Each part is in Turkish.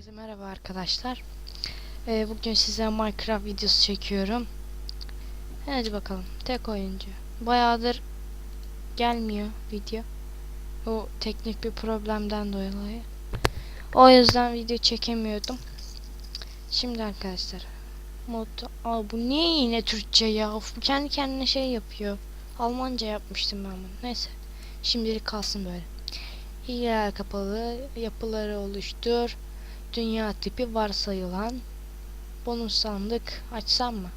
Herkese merhaba arkadaşlar. Ee, bugün size Minecraft videosu çekiyorum. Hadi bakalım. Tek oyuncu. Bayağıdır gelmiyor video. O teknik bir problemden dolayı. O yüzden video çekemiyordum. Şimdi arkadaşlar. Mod Aa, bu niye yine Türkçe ya? Of, bu kendi kendine şey yapıyor. Almanca yapmıştım ben bunu. Neyse. Şimdilik kalsın böyle. Hileler kapalı. Yapıları oluştur. Dünya tipi varsayılan. Bonus sandık açsam mı?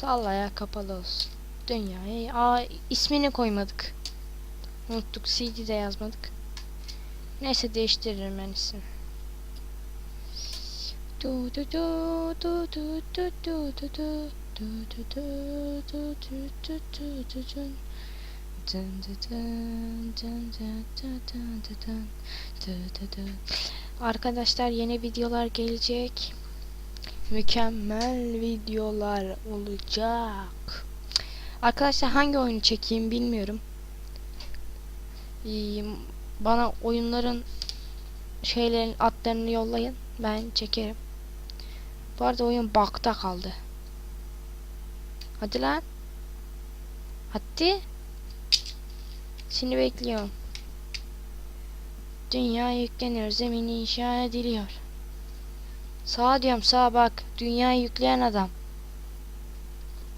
Sallaya kapalı olsun. Dünyayı. Aa ismini koymadık. Unuttuk. CD'de yazmadık. Neyse değiştiririm ben ismini. Du du du du du du du du du du du du du du du Arkadaşlar yeni videolar gelecek. Mükemmel videolar olacak. Arkadaşlar hangi oyunu çekeyim bilmiyorum. Ee, Bana oyunların şeylerin adlarını yollayın. Ben çekerim. Bu arada oyun bakta kaldı. Hadi lan. Hadi. Seni bekliyorum. Dünya yükleniyor. Zemin inşa ediliyor. Sağa diyorum sağa bak. Dünya yükleyen adam.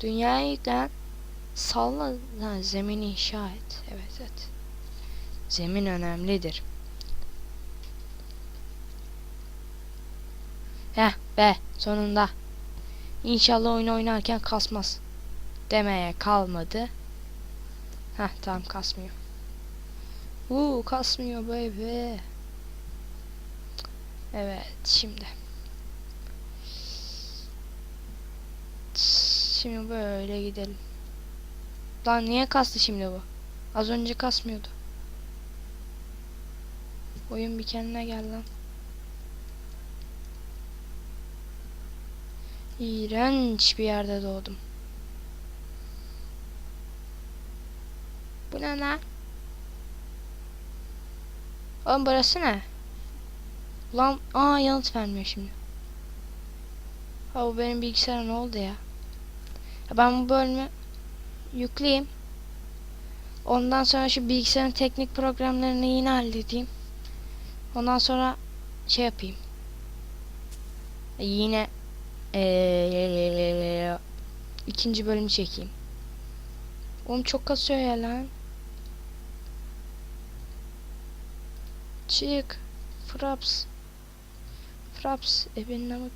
Dünya yükleyen salla lan zemini inşa et. Evet evet. Zemin önemlidir. Heh be sonunda. İnşallah oyun oynarken kasmaz. Demeye kalmadı. Heh tamam kasmıyor. Uuu kasmıyor baby. Evet şimdi. Şimdi böyle gidelim. Lan niye kastı şimdi bu? Az önce kasmıyordu. Oyun bir kendine gel lan. İğrenç bir yerde doğdum. Bu ne lan? Oğlum burası ne? Lan aa yanıt vermiyor şimdi. Ha bu benim bilgisayara ne oldu ya? Ben bu bölümü yükleyeyim. Ondan sonra şu bilgisayarın teknik programlarını yine halledeyim. Ondan sonra şey yapayım. Yine ee, ikinci bölümü çekeyim. Oğlum çok kasıyor ya lan. Çık. Fraps. Fraps. Ebenin ama.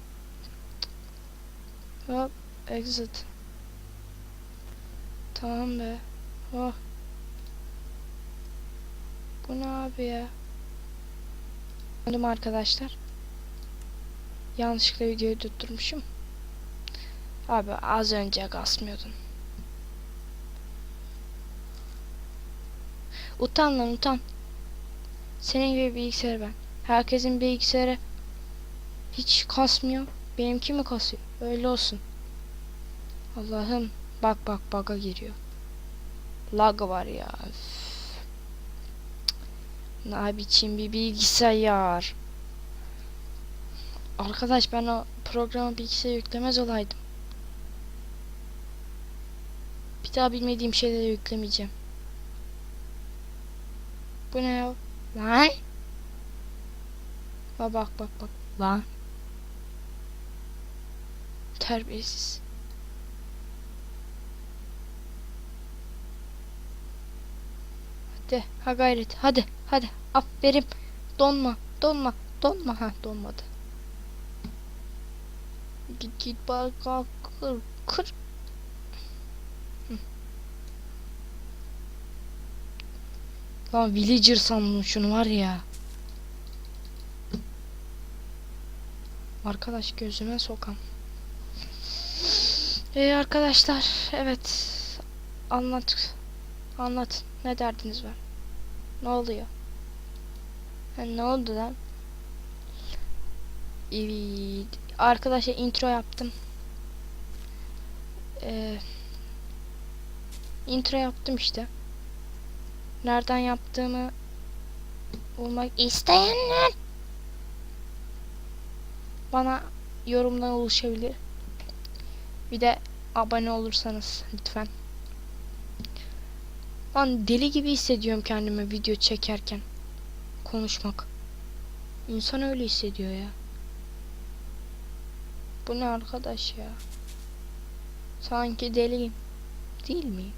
Hop. Exit. Tamam be. Oh. Bu ne abi ya? Döndüm arkadaşlar. Yanlışlıkla videoyu tutturmuşum. Abi az önce kasmıyordun. Utan lan utan. Senin gibi bilgisayar ben. Herkesin bilgisayarı hiç kasmıyor. Benimki mi kasıyor? Öyle olsun. Allah'ım. Bak bak bug'a giriyor. Lag var ya. Üf. Ne biçim bir bilgisayar. Arkadaş ben o programı bilgisayara yüklemez olaydım. Bir daha bilmediğim şeyleri yüklemeyeceğim. Bu ne ya? Lan. Bak bak bak bak. Lan. Terbiyesiz. Hadi ha gayret hadi hadi aferin donma donma donma ha donmadı git git bak kır kır Lan villager sandım şunu var ya. Arkadaş gözüme sokan. Ee arkadaşlar evet. Anlat. Anlat. Ne derdiniz var? Ne oluyor? Ha, ne oldu lan? Evet arkadaşlar intro yaptım. Ee, intro yaptım işte nereden yaptığımı bulmak isteyenler bana yorumdan ulaşabilir. Bir de abone olursanız lütfen. Lan deli gibi hissediyorum kendimi video çekerken. Konuşmak. İnsan öyle hissediyor ya. Bu ne arkadaş ya? Sanki deliyim. Değil miyim?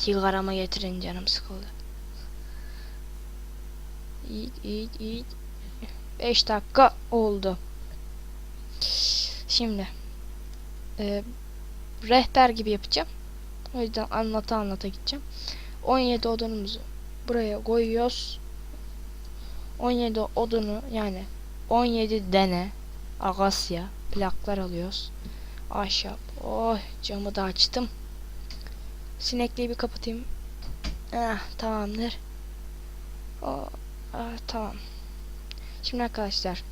Sigaramı getirin canım sıkıldı. İyi iyi iyi. 5 dakika oldu. Şimdi e, rehber gibi yapacağım. O yüzden anlata anlata gideceğim. 17 odunumuzu buraya koyuyoruz. 17 odunu yani 17 dene Agasya plaklar alıyoruz. Ahşap. Oh camı da açtım. Sinekliği bir kapatayım. Ah tamamdır. Oh, ah, tamam. Şimdi arkadaşlar.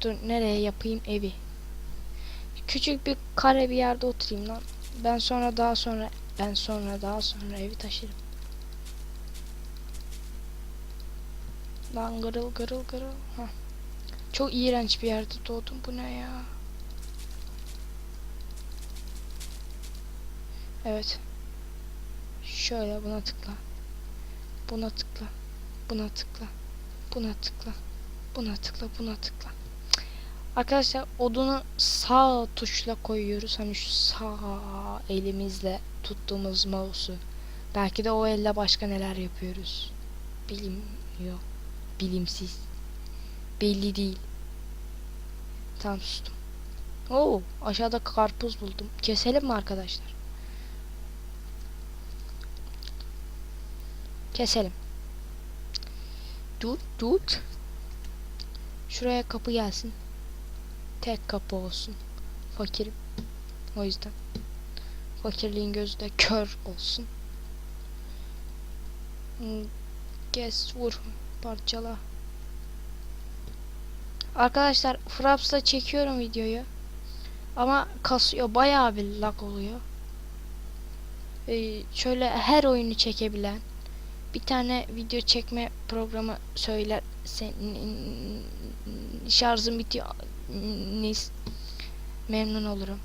Dur nereye yapayım evi? Küçük bir kare bir yerde oturayım lan. Ben sonra daha sonra ben sonra daha sonra evi taşırım. Lan gırıl gırıl gırıl. Hah. Çok iğrenç bir yerde doğdum. Bu ne ya? Evet. Şöyle buna tıkla. Buna tıkla. Buna tıkla. Buna tıkla. Buna tıkla. Buna tıkla. Arkadaşlar odunu sağ tuşla koyuyoruz. Hani şu sağ elimizle tuttuğumuz mouse'u. Belki de o elle başka neler yapıyoruz. Bilmiyor. Bilimsiz. Belli değil. Tamam sustum. Oo, aşağıda karpuz buldum. Keselim mi arkadaşlar? Keselim. Tut tut. Şuraya kapı gelsin. Tek kapı olsun. Fakirim. O yüzden. Fakirliğin gözü de kör olsun. Hmm, Kes vur. Parçala. Arkadaşlar Fraps'ta çekiyorum videoyu. Ama kasıyor. Bayağı bir lag oluyor. Ee, şöyle her oyunu çekebilen bir tane video çekme programı söyler sen şarjım bitiyor. Memnun olurum.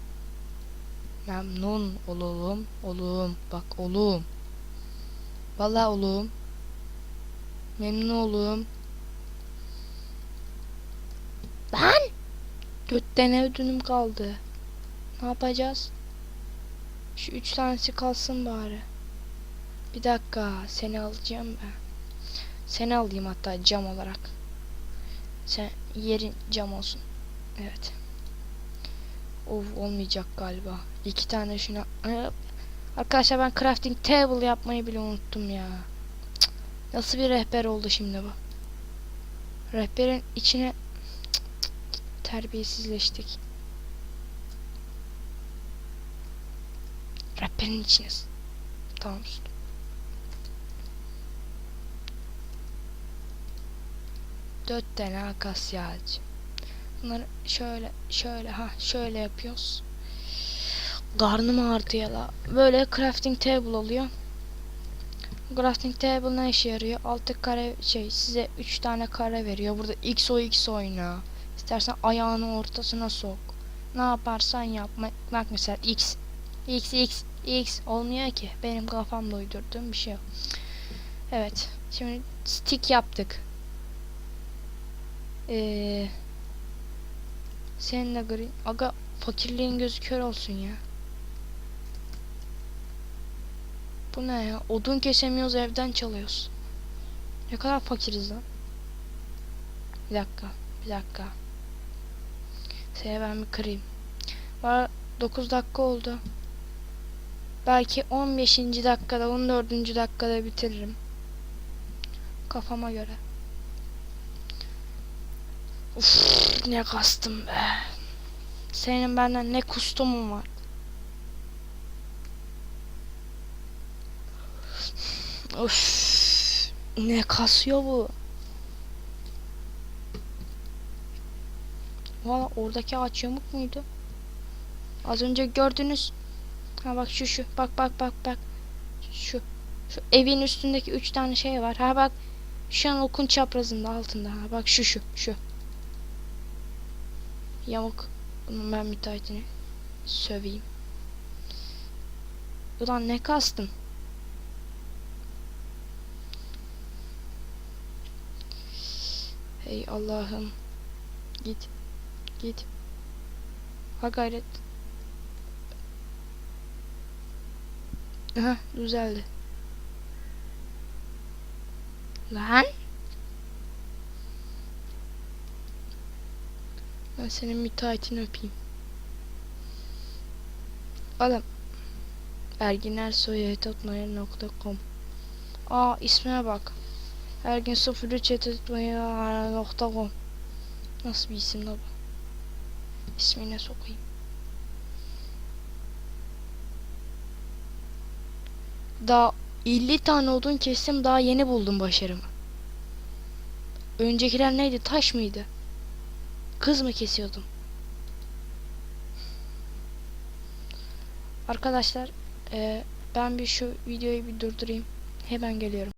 Memnun olalım oğlum bak oğlum vallahi oğlum memnun oğlum lan! Dört tane ödünüm kaldı. Ne yapacağız? Şu üç tanesi kalsın bari bir dakika seni alacağım ben. Seni alayım hatta cam olarak. Sen yerin cam olsun. Evet. Of olmayacak galiba. İki tane şuna. Arkadaşlar ben crafting table yapmayı bile unuttum ya. Nasıl bir rehber oldu şimdi bu? Rehberin içine terbiyesizleştik. Rehberin içine. Tamam Dört tane akasya ağacı. Bunları şöyle şöyle ha şöyle yapıyoruz. Karnım ağrıdı la. Böyle crafting table oluyor. Crafting table ne işe yarıyor? Altı kare şey size 3 tane kare veriyor. Burada x o x oyna. İstersen ayağını ortasına sok. Ne yaparsan yap. Bak mesela x x x x olmuyor ki. Benim kafamda uydurduğum bir şey yok. Evet. Şimdi stick yaptık. Ee, senin de green. Aga fakirliğin gözü kör olsun ya. Bu ne ya? Odun kesemiyoruz evden çalıyoruz. Ne kadar fakiriz lan. Bir dakika. Bir dakika. Seni ben bir kırayım. Var 9 dakika oldu. Belki 15. dakikada 14. dakikada bitiririm. Kafama göre. Uf, ne kastım be. Senin benden ne kustumun var. Of, ne kasıyor bu. Valla oradaki ağaç yamuk muydu? Az önce gördünüz. Ha bak şu şu. Bak bak bak bak. Şu. Şu evin üstündeki üç tane şey var. Ha bak. Şu an okun çaprazında altında. Ha, bak şu şu şu. Yamuk. Bunun ben müteahhitini söveyim. Ulan ne kastın? Hey Allah'ım. Git. Git. Ha gayret. Aha düzeldi. Lan. Ben senin müteahhitini öpeyim. Oğlum. erginersoy.com Aa ismine bak. Ergin 03.com Nasıl bir isim la bu? İsmine sokayım. Daha 50 tane odun kestim daha yeni buldum başarımı. Öncekiler neydi? Taş mıydı? Kız mı kesiyordum? Arkadaşlar eee, ben bir şu videoyu bir durdurayım. Hemen geliyorum.